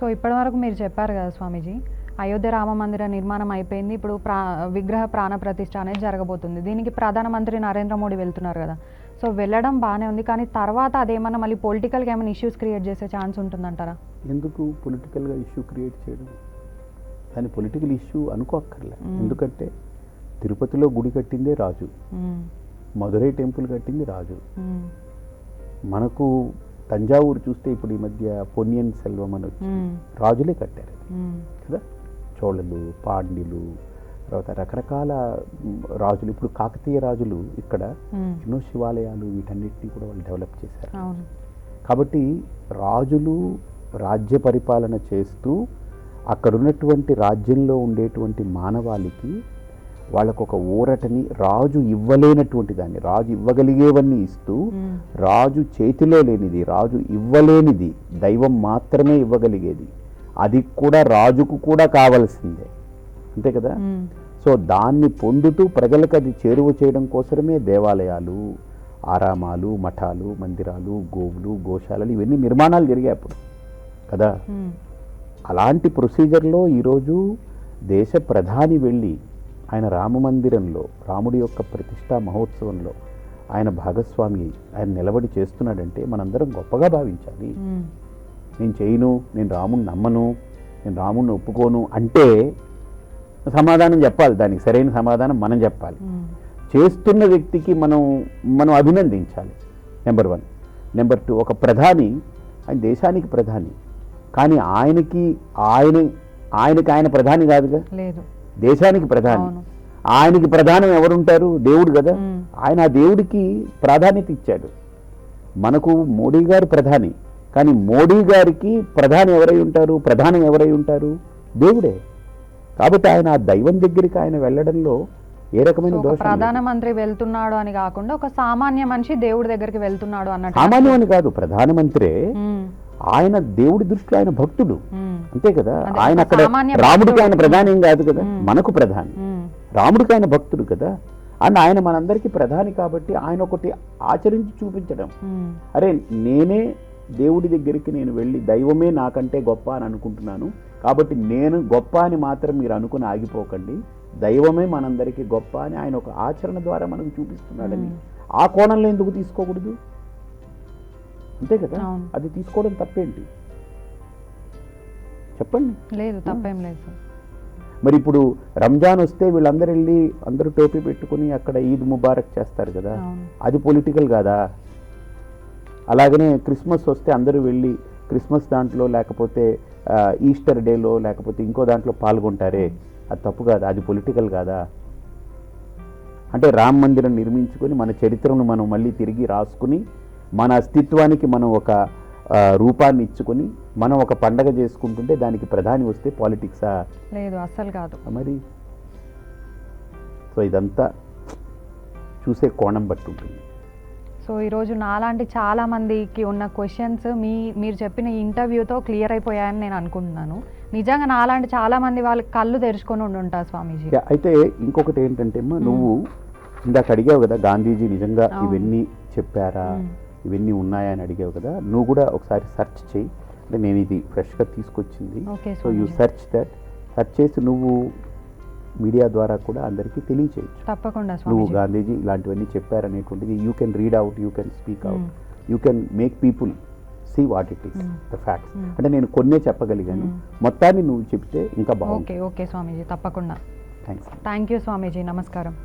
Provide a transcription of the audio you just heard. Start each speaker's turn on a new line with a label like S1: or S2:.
S1: So ఇప్పటివరకు మీరు చెప్పారు కదా స్వామీజీ అయోధ్య రామ మందిర నిర్మాణం అయిపోయింది ఇప్పుడు ప్రా విగ్రహ ప్రాణ ప్రతిష్ఠ అనేది జరగబోతుంది. దీనికి ప్రధానమంత్రి నరేంద్ర మోడీ వెళ్తున్నారు కదా. సో వెళ్ళడం బాగానే ఉంది కానీ తర్వాత అదేమన్నా మళ్ళీ పొలిటికల్గా ఏమైనా ఇష్యూస్ క్రియేట్ చేసే ఛాన్స్ ఉంటుందంటారా?
S2: ఎందుకు పొలిటికల్గా ఇష్యూ క్రియేట్ చేయడం? దాని పొలిటికల్ ఇష్యూ అనుకోక్కర్లే. ఎందుకంటే తిరుపతిలో గుడి కట్టిందే రాజు. మదురై టెంపుల్ కట్టింది రాజు. మనకు తంజావూరు చూస్తే ఇప్పుడు ఈ మధ్య పొన్నియన్ సెల్వం అని వచ్చి. రాజులే కట్టారు. కదా చోళలు పాండ్యులు తర్వాత రకరకాల రాజులు ఇప్పుడు కాకతీయ రాజులు ఇక్కడ. ఎన్నో శివాలయాలు వీటన్నిటిని కూడా వాళ్ళు డెవలప్ చేశారు కాబట్టి రాజులు రాజ్య పరిపాలన చేస్తూ అక్కడ ఉన్నటువంటి రాజ్యంలో ఉండేటువంటి మానవాళికి వాళ్ళకు ఒక ఊరటని రాజు ఇవ్వలేనటువంటి దాన్ని రాజు ఇవ్వగలిగేవన్నీ ఇస్తూ. రాజు చేతిలో లేనిది రాజు ఇవ్వలేనిది దైవం మాత్రమే ఇవ్వగలిగేది అది కూడా రాజుకు కూడా కావలసిందే అంతే కదా. సో దాన్ని పొందుతూ ప్రజలకు అది చేరువ చేయడం కోసమే దేవాలయాలు ఆరామాలు మఠాలు మందిరాలు గోవులు గోశాలలు ఇవన్నీ నిర్మాణాలు జరిగాయి అప్పుడు కదా. అలాంటి ప్రొసీజర్లో ఈరోజు దేశ ప్రధాని వెళ్ళి ఆయన రామమందిరంలో రాముడి యొక్క ప్రతిష్టా మహోత్సవంలో ఆయన భాగస్వామి ఆయన నిలబడి చేస్తున్నాడంటే మనందరం గొప్పగా భావించాలి. నేను చేయను నేను రాముడిని నమ్మను నేను రాముడిని ఒప్పుకోను అంటే సమాధానం చెప్పాలి. దానికి సరైన సమాధానం మనం చెప్పాలి. చేస్తున్న వ్యక్తికి మనం మనం అభినందించాలి. నెంబర్ వన్ నెంబర్ టూ ఒక ప్రధాని ఆయన దేశానికి ప్రధాని. కానీ ఆయనకి ఆయన ఆయనకి ఆయన ప్రధాని కాదుగా?
S1: లేదు.
S2: దేశానికి ప్రధాని. ఆయనకి ప్రధానం ఎవరుంటారు? దేవుడు కదా. ఆయన ఆ దేవుడికి ప్రాధాన్యత ఇచ్చాడు. మనకు మోడీ గారు ప్రధాని. కానీ మోడీ గారికి ప్రధాని ఎవరై ఉంటారు? ప్రధానం ఎవరై ఉంటారు? దేవుడే. కాబట్టి ఆయన ఆ దైవం దగ్గరికి ఆయన వెళ్ళడంలో ఏ రకమైన దోషం.
S1: ప్రధానమంత్రి వెళ్తున్నాడు అని కాకుండా ఒక సామాన్య మనిషి దేవుడి దగ్గరికి వెళ్తున్నాడు అన్నట్టు
S2: సామాన్యం అని కాదు ప్రధానమంత్రే. ఆయన దేవుడి దృష్టిలో ఆయన భక్తుడు. అంతే కదా ఆయన అక్కడ రాముడికి ఆయన. ప్రధాని ఏం కాదు కదా. మనకు ప్రధాని. రాముడికి ఆయన భక్తుడు కదా అండ్ ఆయన మనందరికీ ప్రధాని కాబట్టి ఆయన ఒకటి ఆచరించి చూపించడం. అరే నేనే దేవుడి దగ్గరికి నేను వెళ్ళి దైవమే నాకంటే గొప్ప అని అనుకుంటున్నాను కాబట్టి నేను గొప్ప అని మాత్రం మీరు అనుకుని ఆగిపోకండి దైవమే మనందరికీ గొప్ప అని ఆయన ఒక ఆచరణ ద్వారా మనకు చూపిస్తున్నాడని. ఆ కోణంలో ఎందుకు తీసుకోకూడదు అంతే కదా. అది తీసుకోవడం తప్పేంటి చెప్పండి.
S1: లేదు తప్పేం లేదు సార్.
S2: మరి ఇప్పుడు రంజాన్ వస్తే వీళ్ళందరూ వెళ్ళి అందరూ టోపీ పెట్టుకుని అక్కడ ఈద్ ముబారక్ చేస్తారు కదా. అది పొలిటికల్ కాదా? అలాగనే క్రిస్మస్ వస్తే అందరూ వెళ్ళి క్రిస్మస్ దాంట్లో లేకపోతే ఈస్టర్ డేలో లేకపోతే ఇంకో దాంట్లో పాల్గొంటారే. అది తప్పు కాదా? అది పొలిటికల్ కాదా? అంటే రామ మందిరం నిర్మించుకొని మన చరిత్రను మనం మళ్ళీ తిరిగి రాసుకుని మన అస్తిత్వానికి మనం ఒక రూపాన్ని ఇచ్చుకొని మనం ఒక పండగ చేసుకుంటుంటే దానికి ప్రధాని వస్తే పాలిటిక్సా
S1: లేదు అస్సలు కాదు.
S2: మరి? సో ఇదంతా చూసే కోణం బట్టి ఉంటుంది.
S1: సో ఈరోజు నాలాంటి చాలా మందికి ఉన్న క్వశ్చన్స్ మీ మీరు చెప్పిన ఇంటర్వ్యూతో క్లియర్ అయిపోయాయని నేను అనుకుంటున్నాను. నిజంగా నాలాంటి చాలా మంది వాళ్ళకి కళ్ళు తెరుచుకొని ఉండి ఉంటారు స్వామీజీ.
S2: అయితే ఇంకొకటి ఏంటంటే అమ్మా నువ్వు ఇందాక అడిగావు కదా గాంధీజీ నిజంగా. ఇవన్నీ చెప్పారా. ఇవన్నీ ఉన్నాయా అని అడిగావు కదా నువ్వు కూడా ఒకసారి సెర్చ్ చేయి. అంటే నేను ఇది ఫ్రెష్గా తీసుకొచ్చింది. So you search that search చేసి నువ్వు మీడియా ద్వారా కూడా అందరికీ తెలియచేయచ్చు.
S1: తప్పకుండా
S2: నువ్వు గాంధీజీ ఇలాంటివన్నీ చెప్పారనేటువంటిది you can read out you can speak out. You can make people see what it is. The facts. అంటే నేను కొన్నే చెప్పగలిగాను.
S1: మ్మ్.
S2: మొత్తాన్ని నువ్వు చెప్తే ఇంకా బాగుంటుంది.
S1: ఓకే ఓకే స్వామీజీ తప్పకుండా
S2: థ్యాంక్స్
S1: థ్యాంక్ యూ స్వామీజీ నమస్కారం.